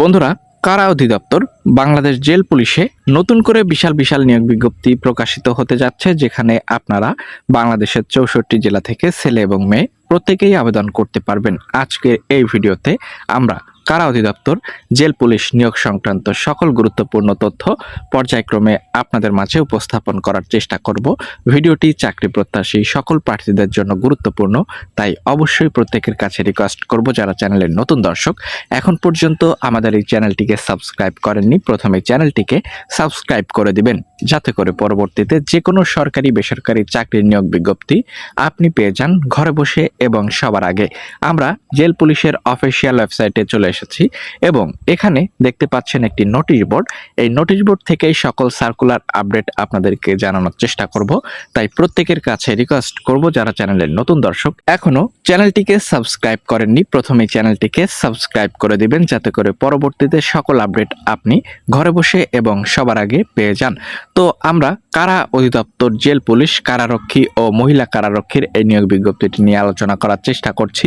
বন্ধুরা, কারা অধিদপ্তর? বাংলাদেশ জেল পুলিশে নতুন করে বিশাল বিশাল নিয়োগ বিজ্ঞপ্তি প্রকাশিত হতে যাচ্ছে, যেখানে আপনারা বাংলাদেশের চৌষট্টি জেলা থেকে ছেলে এবং মেয়ে প্রত্যেকেই আবেদন করতে পারবেন। আজকের এই ভিডিওতে আমরা কারা অধিদপ্তর, জেল, পুলিশ, নিয়োগ সংক্রান্ত সকল গুরুত্বপূর্ণ তথ্য পর্যায়ক্রমে আপনাদের মাঝে উপস্থাপন করার চেষ্টা করব। ভিডিওটি চাকরি প্রত্যাশী সকল প্রার্থীদের জন্য গুরুত্বপূর্ণ, তাই অবশ্যই প্রত্যেকের কাছে রিকোয়েস্ট করব যারা চ্যানেলের নতুন দর্শক। এখন পর্যন্ত আমাদের এই চ্যানেলটিকে সাবস্ক্রাইব করেননি, প্রথমে চ্যানেলটিকে সাবস্ক্রাইব করে দিবেন, যাতে করে পরবর্তীতে যে কোনো সরকারি, বেসরকারি চাকরির নিয়োগ বিজ্ঞপ্তি আপনি পেয়ে যান ঘরে বসে এবং সবার আগে। আমরা জেল পুলিশের অফিসিয়াল ওয়েবসাইটে চলে এসেছি এবং এখানে দেখতে পাচ্ছেন একটি নোটিশ বোর্ড এই নোটিশ বোর্ড থেকেই সকল সার্কুলার আপডেট আপনাদেরকে জানানোর চেষ্টা করব। তাই প্রত্যেকের কাছে রিকোয়েস্ট করব যারা চ্যানেলের নতুন দর্শক। এখনও চ্যানেলটিকে সাবস্ক্রাইব করেননি, প্রথমে চ্যানেলটিকে সাবস্ক্রাইব করে দিবেন যাতে করে পরবর্তীতে সকল আপডেট আপনি ঘরে বসে এবং সবার আগে পেয়ে যান। তো আমরা কারা অধিদপ্তর, জেল পুলিশ, কারারক্ষী ও মহিলা কারারক্ষীর এই নিয়োগ বিজ্ঞপ্তিটি নিয়ে আলোচনা করার চেষ্টা করছি।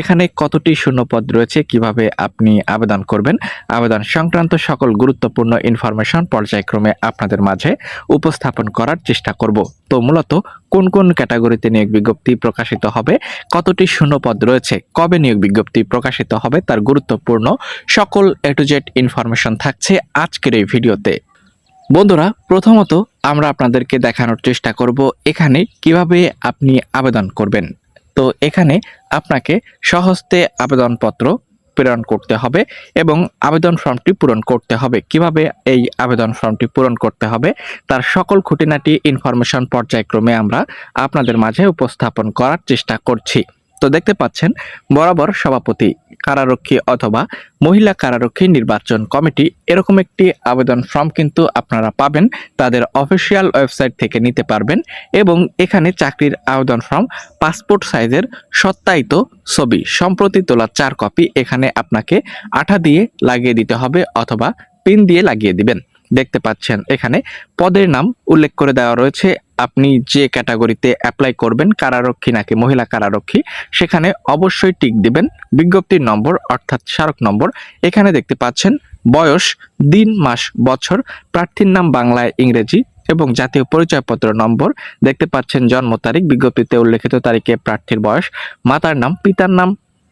এখানে কতটি শূন্যপদ রয়েছে, কীভাবে আপনি আবেদন করবেন। আবেদন সংক্রান্ত সকল গুরুত্বপূর্ণ ইনফরমেশন পর্যায়ক্রমে আপনাদের মাঝে উপস্থাপন করার চেষ্টা করব। তো মূলত কোন কোন ক্যাটাগরিতে নিয়োগ বিজ্ঞপ্তি প্রকাশিত হবে, কতটি শূন্যপদ রয়েছে, কবে নিয়োগ বিজ্ঞপ্তি প্রকাশিত হবে, তার গুরুত্বপূর্ণ সকল এ টু জেড ইনফরমেশন থাকছে আজকের এই ভিডিওতে। বন্ধুরা, প্রথমত আমরা আপনাদেরকে দেখানোর চেষ্টা করব এখানে কীভাবে আপনি আবেদন করবেন। তো এখানে আপনাকে সহজতে আবেদনপত্র প্রেরণ করতে হবে এবং আবেদন ফর্মটি পূরণ করতে হবে। কীভাবে এই আবেদন ফর্মটি পূরণ করতে হবে? তার সকল খুঁটিনাটি ইনফরমেশন পর্যায়ক্রমে আমরা আপনাদের মাঝে উপস্থাপন করার চেষ্টা করছি। তো দেখতে পাচ্ছেন, বরাবর সভাপতি কারারক্ষী অথবা মহিলা কারারক্ষী নির্বাচন কমিটি এরকম একটি আবেদন ফর্ম কিন্তু আপনারা পাবেন, তাদের অফিসিয়াল ওয়েবসাইট থেকে নিতে পারবেন এবং এখানে চাকরির আবেদন ফর্ম, পাসপোর্ট সাইজের সত্যায়িত ছবি, সম্প্রতি তোলা চার কপি এখানে আপনাকে আঠা দিয়ে লাগিয়ে দিতে হবে অথবা পিন দিয়ে লাগিয়ে দিবেন। দেখতে পাচ্ছেন এখানে পদের নাম উল্লেখ করে দেওয়া রয়েছে আপনি যে ক্যাটাগরিতে অ্যাপ্লাই করবেন, কারারক্ষী নাকি মহিলা কারারক্ষী, সেখানে অবশ্যই টিক দিবেন। বিজ্ঞপ্তির নম্বর অর্থাৎ স্মারক নম্বর। এখানে দেখতে পাচ্ছেন, বয়স, দিন, মাস, বছর, প্রার্থীর নাম বাংলায় ইংরেজি এবং জাতীয় পরিচয়পত্র নম্বর। দেখতে পাচ্ছেন জন্ম তারিখ, বিজ্ঞপ্তিতে উল্লেখিত তারিখে প্রার্থীর বয়স, মাতার নাম, পিতার নাম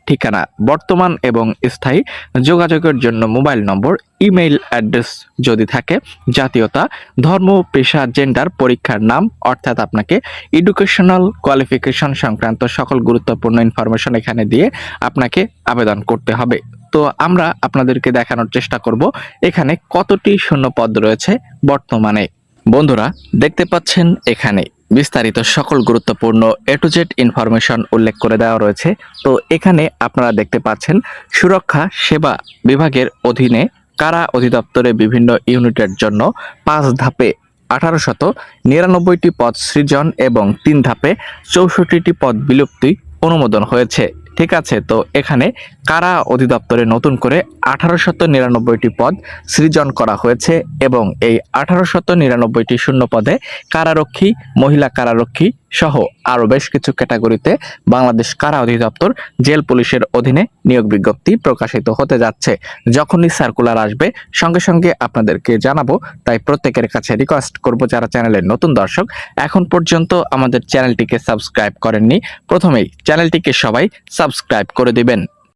ঠিকানা বর্তমান এবং স্থায়ী যোগাযোগের জন্য মোবাইল নম্বর, ইমেইল অ্যাড্রেস যদি থাকে, জাতীয়তা, ধর্ম, পেশা, জেন্ডার, পরীক্ষার নাম, অর্থাৎ আপনাকে এডুকেশনাল কোয়ালিফিকেশন সংক্রান্ত সকল গুরুত্বপূর্ণ ইনফরমেশন এখানে দিয়ে আপনাকে আবেদন করতে হবে। তো আমরা আপনাদেরকে দেখানোর চেষ্টা করব এখানে কতটি শূন্য পদ রয়েছে বর্তমানে। বন্ধুরা, দেখতে পাচ্ছেন এখানে। বিস্তারিত সকল গুরুত্বপূর্ণ এ টু জেড ইনফরমেশন উল্লেখ করে দেওয়া রয়েছে। তো এখানে আপনারা দেখতে পাচ্ছেন, সুরক্ষা সেবা বিভাগের অধীনে কারা অধিদপ্তরে বিভিন্ন ইউনিটের জন্য পাঁচ ধাপে আঠারো শত নিরানব্বইটি পদ সৃজন এবং তিন ধাপে চৌষট্টিটি পদ বিলুপ্তি অনুমোদন হয়েছে। ঠিক আছে, তো এখানে কারা অধিদপ্তরে নতুন করে আঠারো শত নিরানব্বইটি পদ সৃজন করা হয়েছে এবং এই আঠারো শত নিরানব্বইটি শূন্য পদে কারারক্ষী, মহিলা কারারক্ষী সহ আরও বেশ কিছু ক্যাটাগরিতে বাংলাদেশ কারা অধিদপ্তর, জেল পুলিশের অধীনে নিয়োগ বিজ্ঞপ্তি প্রকাশিত হতে যাচ্ছে। যখনই সার্কুলার আসবে, সঙ্গে সঙ্গে আপনাদেরকে জানাব, তাই প্রত্যেকের কাছে রিকোয়েস্ট করব যারা চ্যানেলের নতুন দর্শক। এখন পর্যন্ত আমাদের চ্যানেলটিকে সাবস্ক্রাইব করেননি, প্রথমেই চ্যানেলটিকে সবাই সাবস্ক্রাইব করে দিবেন।